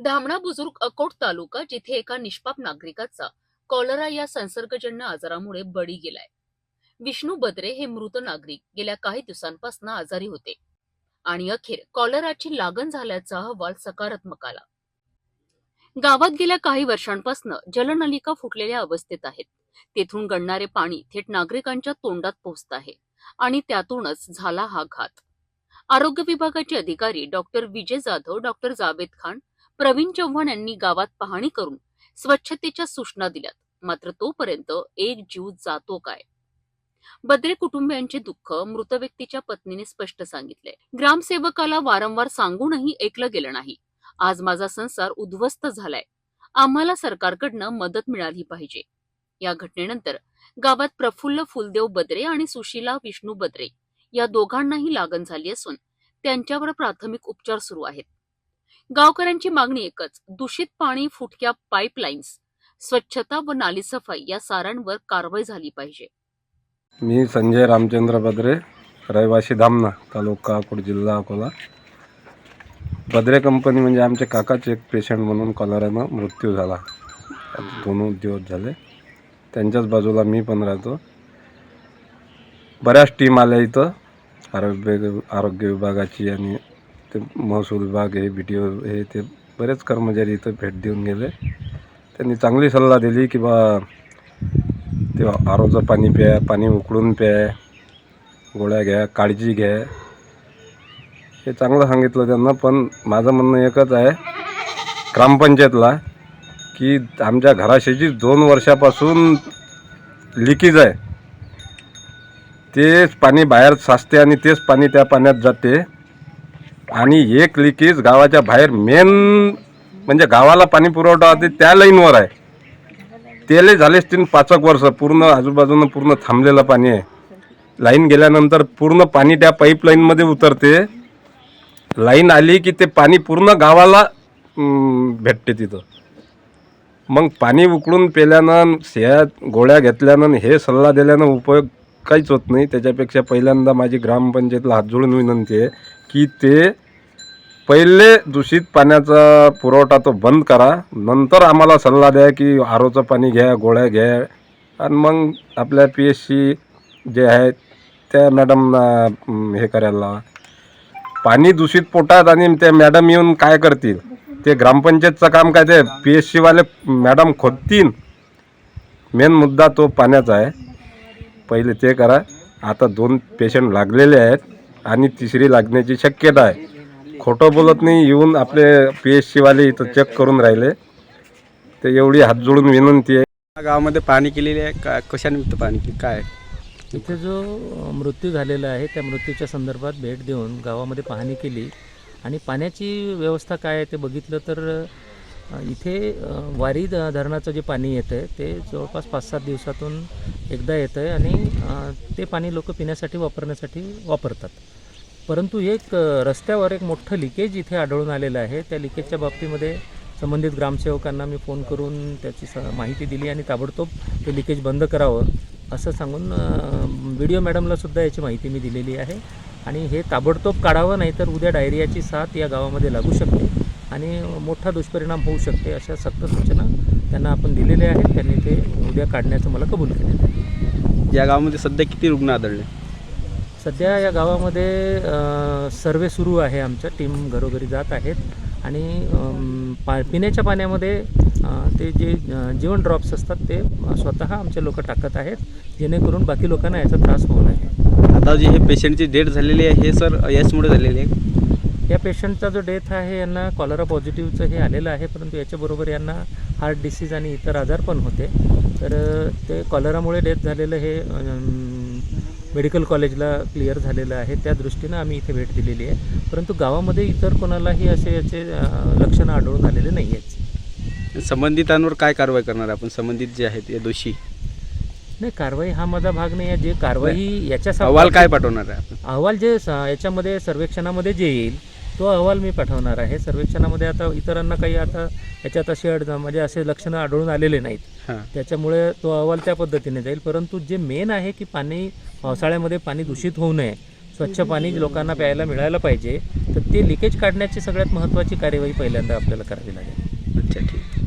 धामणा बुजुर्ग अकोट तालुका जिथे एका निष्पाप नागरिकाचा कॉलरा या संसर्गजन्य आजारामुळे बळी गेलाय. विष्णू बद्रे हे मृत नागरिक गेल्या काही दिवसांपासून आजारी होते. आणि अखेर कॉलराची लागण झाल्याचा अहवाल सकारात्मक आला. गावात गेल्या काही वर्षांपासून जलनलिका फुटलेल्या अवस्थेत आहेत. तेथून गणणारे पाणी थेट नागरिकांच्या तोंडात पोहोचत आहे आणि त्यातूनच झाला हा घात. आरोग्य विभागाचे अधिकारी डॉक्टर विजय जाधव डॉक्टर जावेद खान प्रवीण चव्हाण यांनी गावात पाहणी करून स्वच्छतेच्या सूचना दिल्यात. मात्र तोपर्यंत एक जीव जातो काय? बद्रे कुटुंबियांचे दुःख मृत व्यक्तीच्या पत्नीने स्पष्ट सांगितले. ग्रामसेवकाला वारंवार सांगूनही ऐकलं गेलं नाही. आज माझा संसार उद्ध्वस्त झालाय. आम्हाला सरकारकडनं मदत मिळाली पाहिजे. या घटनेनंतर गावात प्रफुल्ल फुलदेव बद्रे आणि सुशीला विष्णू बद्रे या दोघांनाही लागण झाली असून त्यांच्यावर प्राथमिक उपचार सुरू आहेत. गावकऱ्यांची मागणी एकच दूषित पाणी फुटक्या पाईपलाईन्स स्वच्छता व नाली सफाई या सारांवर कारवाई झाली पाहिजे. मी संजय रामचंद्र बद्रे रहिवासी धामणा तालुका अकोट जिल्हा अकोला. बद्रे कंपनी म्हणजे आमच्या काकाचे एक पेशंट म्हणून कॉलरानं मृत्यू झाला. दोन दिवस झाले. त्यांच्याच बाजूला मी पण राहतो. बऱ्याच टीम आल्या इथं. आरोग्य आरोग्य विभागाची आणि ते महसूल विभाग हे बी टी ओ हे ते बरेच कर्मचारी इथं भेट देऊन गेले. त्यांनी चांगली सल्ला दिली की बा ते आरोचं पाणी प्या पाणी उकळून प्या गोळ्या घ्या काळजी घ्या. हे चांगलं सांगितलं त्यांना पण माझं म्हणणं एकच आहे ग्रामपंचायतला की आमच्या घराशेची दोन वर्षापासून लिकेज आहे. तेच पाणी बाहेर साचते आणि तेच पाणी त्या पाण्यात जाते. आणि एक लिकेज गावाच्या बाहेर मेन म्हणजे गावाला पाणी पुरवठा होते त्या लाईनवर आहे. तेले झालेच तीन पाचक वर्ष पूर्ण आजूबाजूनं पूर्ण थांबलेलं पाणी आहे. लाईन गेल्यानंतर पूर्ण पाणी त्या पाईपलाईनमध्ये उतरते. लाईन आली की ते पाणी पूर्ण गावाला भेटते तिथं. मग पाणी उकळून पेल्यानं ह्या गोळ्या घेतल्यानं हे सल्ला दिल्यानं उपयोग काहीच होत नाही. त्याच्यापेक्षा पहिल्यांदा माझी ग्रामपंचायतला हात जोडून विनंती आहे की ते पहिले दूषित पाण्याचा पुरवठा तो बंद करा. नंतर आम्हाला सल्ला द्या की आरोचं पाणी घ्या गोळ्या घ्या. आणि मग आपल्या पी एस सी जे आहेत त्या मॅडमना हे करायला लावा. पाणी दूषित पोटात आणि त्या मॅडम येऊन काय करतील? ते ग्रामपंचायतचं काम काय ते पी एस सीवाले मॅडम खोदतील. मेन मुद्दा तो पाण्याचा आहे. पहिले ते करा. आता दोन पेशंट लागलेले आहेत आणि तिसरी लागण्याची शक्यता आहे. खोटं बोलत नाही येऊन आपले पी एच सीवाले इथं चेक करून राहिले. ते एवढी हात जोडून विनंती आहे. गावामध्ये पाणी केलेली आहे. का कशानिमित्त पाणी केली काय? इथे जो मृत्यू झालेला आहे त्या मृत्यूच्या संदर्भात भेट देऊन गावामध्ये पाहणी केली. आणि पाण्याची व्यवस्था काय आहे ते बघितलं तर इथे वारी धरणाचं जे पाणी येतं आहे ते जवळपास पाच सात दिवसातून एकदा येतं आहे आणि ते पाणी लोक पिण्यासाठी वापरण्यासाठी वापरतात. परंतु एक रस्त्यावर एक मोठं लिकेज इथे आढळून आलेलं आहे. त्या लिकेजच्या बाबतीमध्ये संबंधित ग्रामसेवकांना मी फोन करून त्याची स माहिती दिली आणि ताबडतोब ते लिकेज बंद करावं असं सांगून व्हिडिओ मॅडमलासुद्धा मॅडमला सुद्धा याची माहिती मी दिलेली आहे. आणि हे ताबडतोब काढावं नाहीतर उद्या डायरियाची साथ या गावामध्ये लागू शकते. आणि मोठा दुष्परिणाम होऊ शकते अशा सक्त सूचना त्यांना आपण दिलेल्या आहेत. त्यांनी ते उद्या काढण्याचं मला कबूल केलेलं आहे या गावामध्ये सध्या किती रुग्ण आढळले? सध्या या गावामध्ये सर्वे सुरू आहे आमच्या. टीम घरोघरी जात आहेत. आणि पा पिण्याच्या पाण्यामध्ये ते जे जीवन ड्रॉप्स असतात ते स्वतः आमचे लोक टाकत आहेत. जेणेकरून बाकी लोकांना याचा त्रास होऊ नये. आता जी हे पेशंटची डेट झालेली आहे. हे सर याचमुळे झालेली आहे. या पेशंटचा जो डेथ आहे यांना कॉलरा पॉझिटिव्हचं हे आलेलं आहे परंतु याच्याबरोबर यांना हार्ट डिसीज आणि इतर आजार पण होते. तर ते कॉलरामुळे डेथ झालेलं हे मेडिकल कॉलेजला क्लिअर झालेलं आहे. त्या दृष्टीनं आम्ही इथे भेट दिलेली आहे. परंतु गावामध्ये इतर कोणालाही असे याचे लक्षणं आढळून आलेले नाही आहेत. संबंधितांवर काय कारवाई करणार आपण? संबंधित जे आहेत हे दोषी? नाही कारवाई हा माझा भाग नाही आहे. जे कारवाई याच्या अहवाल काय पाठवणार आहे आपण? अहवाल जे याच्यामध्ये सर्वेक्षणामध्ये जे येईल तो अहवाल मी पाठवणार आहे. सर्वेक्षणामध्ये आता इतरांना काही आता याच्यात असे अड म्हणजे असे लक्षणं आढळून आलेले नाहीत. त्याच्यामुळे तो अहवाल त्या पद्धतीने जाईल. परंतु जे मेन आहे की पाणी पावसाळ्यामध्ये पाणी दूषित होऊ नये स्वच्छ पाणी लोकांना प्यायला मिळायला पाहिजे तर ते लिकेज काढण्याची सगळ्यात महत्त्वाची कार्यवाही पहिल्यांदा आपल्याला करावी लागेल. अच्छा ठीक.